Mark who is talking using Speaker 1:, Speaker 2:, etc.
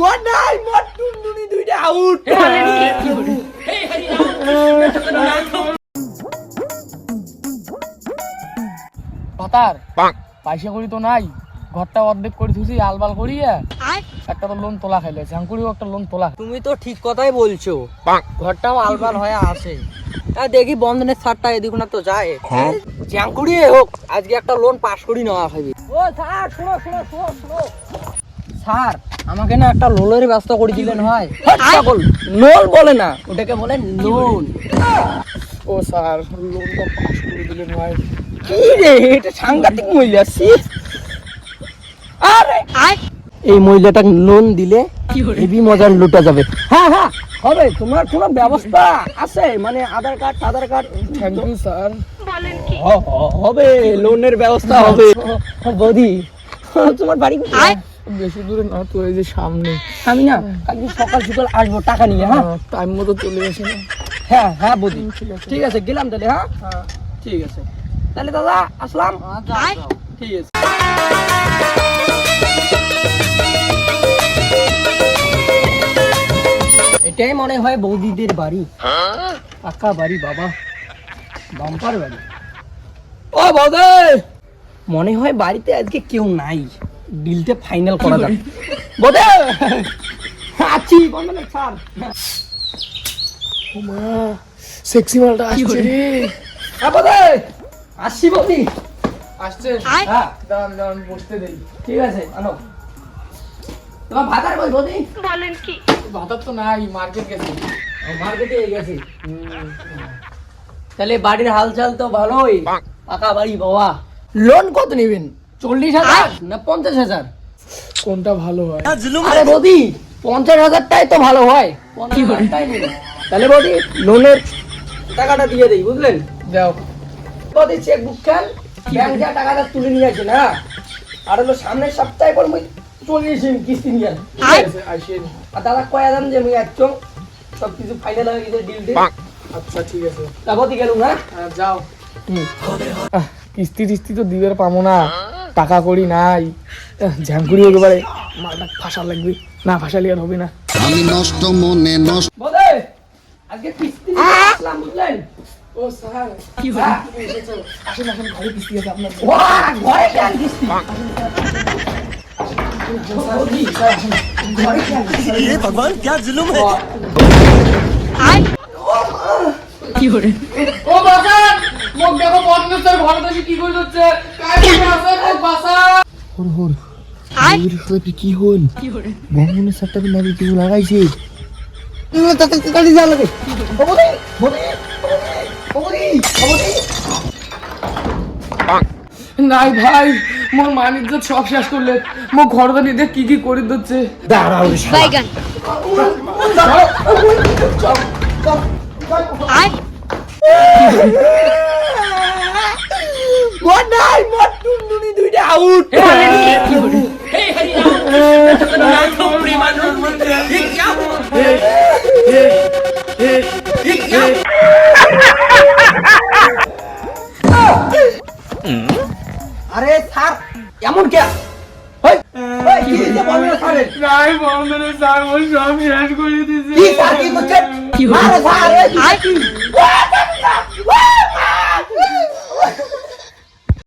Speaker 1: মোর নাই মোর টুনটুনি দুইটা আউট
Speaker 2: ভাতার পয়সা করি তো নাই। ঘরটা অর্ধেক করে থুছি আলবাল করিয়া একটা তো লোন তোলা খাইলে ঝাঙ্কুড়িও একটা লোন তোলা।
Speaker 1: তুমি তো ঠিক কথাই বলছো। ঘরটাও আলবাল হয়ে আসে হ্যাঁ দেখি বন্ধনের ছাড়টা এদিক না তো যায়। জ্যাঙ্কুড়ি হোক আজকে একটা লোন পাস করি নেওয়া খাবি ও স্যার শোনো শোনো শোনো শোনো। স্যার আমাকে না একটা লোনের ব্যবস্থা করে দিলেন হয়? সকল লোন বলে না। ওটাকে বলে লোন
Speaker 2: ও স্যার লোনটা পাস করে দিলেন ভাই।
Speaker 1: কি রে? এটা সাংঘাতিক মহিলা আরে! এই মহিলাটা লোন দিলে হেভি মজার লুটা যাবে। হ্যাঁ হ্যাঁ হবে। তোমার কোনো ব্যবস্থা আছে? মানে Aadhaar card Aadhaar card?
Speaker 2: Thank you sir.
Speaker 1: হবে। লোনের ব্যবস্থা হবে। বৌদি। তোমার বাড়ি কোথায়?
Speaker 2: বেশি দূরে না তো এই যে সামনে।
Speaker 1: আমি না কালকে সকাল সকাল আসব টাকা নিয়ে হ্যাঁ?
Speaker 2: টাইম মতো চলে গেছে না।
Speaker 1: হ্যাঁ হ্যাঁ বৌদি ঠিক আছে। গেলাম তাহলে হ্যাঁ? ঠিক আছে। তাহলে দাদা আসলাম? ঠিক আছে। এটাই মনে হয় বৌদিদের বাড়ি। পাকা বাড়ি বাবা। বাম্পার বাড়ি। ও বৌদি! মনে হয় বাড়িতে আজকে কেউ নাই। ডিলটা ফাইনাল করা যাক। বৌদি আছি বন্ধনে ছাড়।
Speaker 2: সেক্সি মালটা আসছে রে।
Speaker 1: হ্যাঁ বৌদি আসছি বৌদি।
Speaker 2: আসছে।
Speaker 1: হ্যাঁ
Speaker 2: দাঁড়ান দাঁড়ান বসতে দেই।
Speaker 1: ঠিক আছে আনো। তোমার ভাতার কই বৌদি?
Speaker 2: ভাতার তো নাই মার্কেট গেছে।
Speaker 1: মার্কেটে গেছি। তাহলে বাড়ির হালচাল তো ভালোই। পাকা বাড়ি বাবা। লোন কত নেবেন? চল্লিশ হাজার না পঞ্চাশ হাজার?
Speaker 2: কোনটা ভালো হয়?
Speaker 1: আরে বৌদি পঞ্চাশ হাজারটাই তো ভালো হয়। পঞ্চাশ হাজারটাই নেবেন। তাহলে বৌদি লোনের টাকাটা দিয়ে দেই বুঝলেন?
Speaker 2: দাও।
Speaker 1: বৌদি চেক বুক খান ব্যাংক যা টাকাটা তুলে নিয়ে হ্যাঁ আর হলো সামনের সপ্তাহে পর মুই চলে এসেন কিস্তি নিয়ে আছে? আর দাদা কয়া দেন যে মুই একদম সব কিছু ফাইনাল হয়ে গেছে ডিল ডিল
Speaker 2: আচ্ছা ঠিক আছে।
Speaker 1: তা বৌদি গেলুম হ্যাঁ
Speaker 2: হ্যাঁ, যাও। কিস্তি টিস্তি তো দিবার পাবো না। টাকা করি নাই। ঝ্যাঙ্কুরি একেবারে। মালটা ফাঁসা লাগবে। না ফাঁসালি আর হবে না।
Speaker 3: আমি নষ্ট মনে নষ্ট।
Speaker 1: আজকে কিস্তি আসলাম বুঝলেন?
Speaker 2: ও স্যার।
Speaker 1: কি
Speaker 2: আসেন আসেন ঘরে কিস্তি আছে আপনার
Speaker 1: ঘরে কেন কিস্তি? বৌদি, ঘরে কেন কিস্তি?
Speaker 2: ও মোক দেখো বন্ধ ঘরে বসে কি করে হচ্ছে কাজ আছে
Speaker 3: কি হল ব্যাঙ্গনের সারটাকে নাকি কেউ লাগাইছে।
Speaker 1: কালি যা লাগে? বৌদি বৌদি বৌদি বৌদি
Speaker 2: নাই ভাই মোর মান ইজ্জত সব শেষ করলে। মোক ঘর তো নিয়ে কি কি করে দিচ্ছে?
Speaker 1: দাঁড়াও রে শালা।
Speaker 4: বাইগান
Speaker 1: মোর নাই মোর টুনটুনি দুইটা আউট আরে স্যার এমন কে? কি